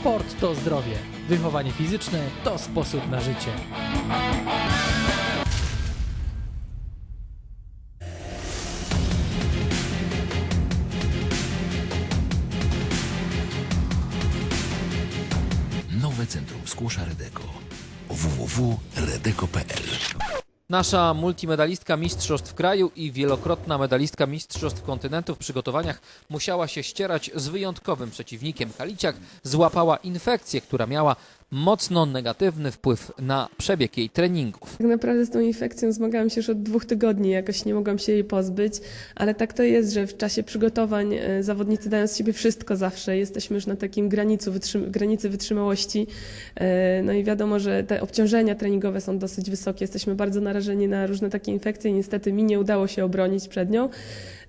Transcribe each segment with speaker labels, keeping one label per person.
Speaker 1: Sport to zdrowie. Wychowanie fizyczne to sposób na życie.
Speaker 2: Nowe Centrum Skłosza Redeko. www.redeko.pl
Speaker 3: Nasza multimedalistka Mistrzostw Kraju i wielokrotna medalistka Mistrzostw Kontynentu w przygotowaniach musiała się ścierać z wyjątkowym przeciwnikiem. Kaliciak złapała infekcję, która miała mocno negatywny wpływ na przebieg jej treningów.
Speaker 4: Tak naprawdę z tą infekcją zmagałam się już od dwóch tygodni, jakoś nie mogłam się jej pozbyć, ale tak to jest, że w czasie przygotowań e, zawodnicy dają z siebie wszystko zawsze. Jesteśmy już na takim granicu granicy wytrzymałości. E, No i wiadomo, że te obciążenia treningowe są dosyć wysokie. Jesteśmy bardzo narażeni na różne takie infekcje. Niestety mi nie udało się obronić przed nią.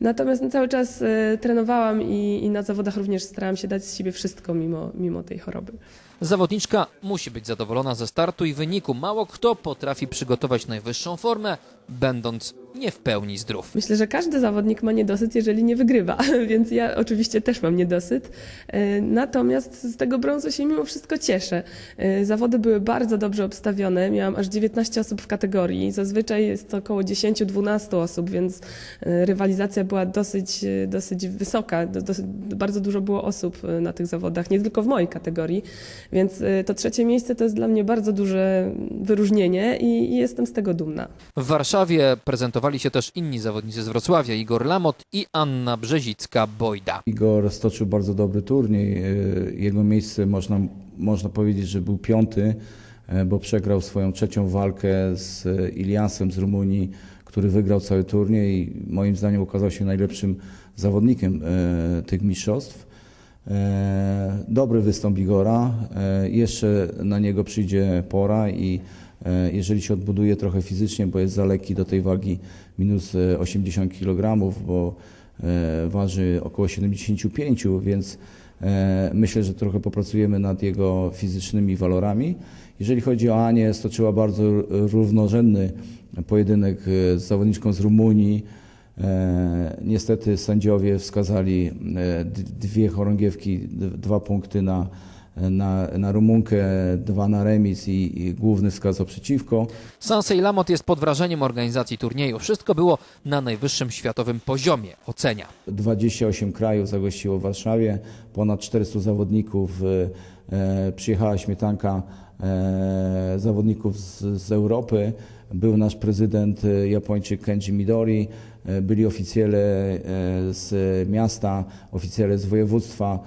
Speaker 4: Natomiast no, cały czas e, trenowałam i, i na zawodach również starałam się dać z siebie wszystko mimo, mimo tej choroby.
Speaker 3: Zawodniczka musi być zadowolona ze startu i wyniku. Mało kto potrafi przygotować najwyższą formę, będąc nie w pełni zdrów.
Speaker 4: Myślę, że każdy zawodnik ma niedosyt, jeżeli nie wygrywa, więc ja oczywiście też mam niedosyt. E, Natomiast z tego brązu się mimo wszystko cieszę. E, Zawody były bardzo dobrze obstawione. Miałam aż 19 osób w kategorii. Zazwyczaj jest to około 10-12 osób, więc e, rywalizacja była dosyć, dosyć wysoka. Do- Dosyć, bardzo dużo było osób na tych zawodach, nie tylko w mojej kategorii. Więc to trzecie miejsce to jest dla mnie bardzo duże wyróżnienie i, jestem z tego dumna.
Speaker 3: W Warszawie prezentowali się też inni zawodnicy z Wrocławia, Igor Lamot i Anna Brzezicka-Bojda.
Speaker 5: Igor stoczył bardzo dobry turniej. Y, Jego miejsce można, można powiedzieć, że był piąty, e, bo przegrał swoją trzecią walkę z Iliasem z Rumunii, który wygrał cały turniej i moim zdaniem okazał się najlepszym zawodnikiem e, tych mistrzostw. E, Dobry występ Igora. E, Jeszcze na niego przyjdzie pora i e, jeżeli się odbuduje trochę fizycznie, bo jest za lekki do tej wagi minus e, 80 kg, bo e, waży około 75, więc e, myślę, że trochę popracujemy nad jego fizycznymi walorami. Jeżeli chodzi o Anię, stoczyła bardzo równorzędny pojedynek e, z zawodniczką z Rumunii. E, Niestety sędziowie wskazali e, dwie chorągiewki, dwa punkty na, na, na Rumunkę, dwa na remis i, i główny wskazał przeciwko.
Speaker 3: Sansei Lamot jest pod wrażeniem organizacji turnieju. Wszystko było na najwyższym światowym poziomie, ocenia.
Speaker 5: 28 krajów zagościło w Warszawie, ponad 400 zawodników. e, e, Przyjechała śmietanka e, zawodników z, z Europy. Był nasz prezydent e, Japończyk Kenji Midori, e, byli oficjele z miasta, oficjele z województwa,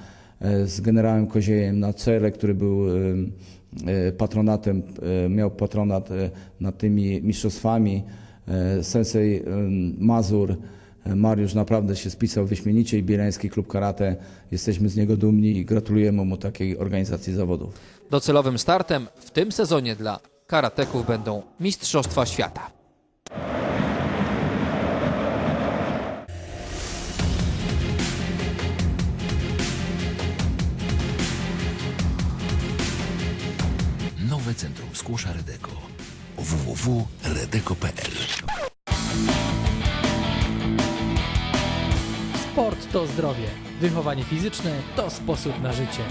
Speaker 5: z generałem Koziejem na czele, który był e, e, patronatem, e, miał patronat e, nad tymi mistrzostwami. E, Sensei e, Mazur, e, Mariusz naprawdę się spisał wyśmienicie i Bielański Klub Karate. Jesteśmy z niego dumni i gratulujemy mu takiej organizacji zawodów.
Speaker 3: Docelowym startem w tym sezonie dla karateków będą Mistrzostwa Świata.
Speaker 2: Centrum Skłosza Redeko. www.redeko.pl
Speaker 1: Sport to zdrowie. Wychowanie fizyczne to sposób na życie.